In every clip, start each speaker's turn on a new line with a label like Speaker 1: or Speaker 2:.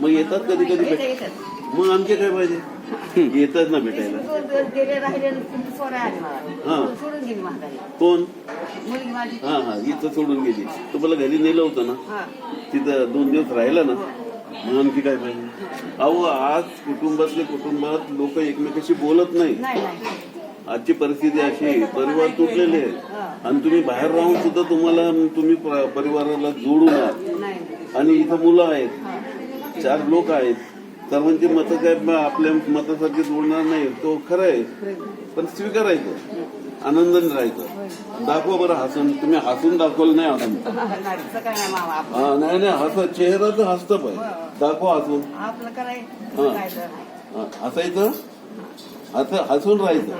Speaker 1: मग
Speaker 2: येतात कधी कधी भेट. मग आणखी काय पाहिजे? येतात ना भेटायला. हा. कोण? हा हा इथं सोडून गेली. तुम्हाला घरी नेलं होतं ना.
Speaker 1: हा.
Speaker 2: तिथं दोन दिवस राहिला ना. मग आणखी काय पाहिजे? अहो आज कुटुंबातले कुटुंबात लोक एकमेकाशी बोलत नाही.
Speaker 1: नाही नाही.
Speaker 2: आजची परिस्थिती अशी आहे, परिवार तुटलेले आहेत. आणि तुम्ही बाहेर राहून सुद्धा तुम्हाला तुम्ही परिवाराला जोडून आहात.
Speaker 1: नाही नाही.
Speaker 2: आणि इथं मुलं आहेत. चार लोक आहेत. सर्वांची मतं काय आपल्या मतासारखी जोडणार नाही. तो खरं आहे. पण स्वीकारायचं आनंदाने राहायचं दाखवा बरं हसून. तुम्ही हसून दाखवलं नाही
Speaker 1: आपण
Speaker 2: हा नाही नाही. हस. चेहरा तर हसतं दाखवा हसून.
Speaker 1: कराय
Speaker 2: हा.
Speaker 1: काय तर. नाही.
Speaker 2: हा, हसायचं? हस हसून राहायचं.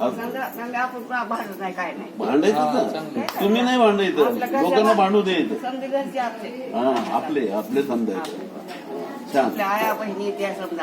Speaker 2: हस-
Speaker 1: समजा समजा आपण कुणा भांडत नाही काय नाही.
Speaker 2: भांडायचं ना तुम्ही नाही भांडायचं. लोकांना भांडू द्यायचं.
Speaker 1: समजा घरचे आपले.
Speaker 2: हा आपले आपले समजायचं. छान.
Speaker 1: आपल्या आया बहिणी त्या समजा.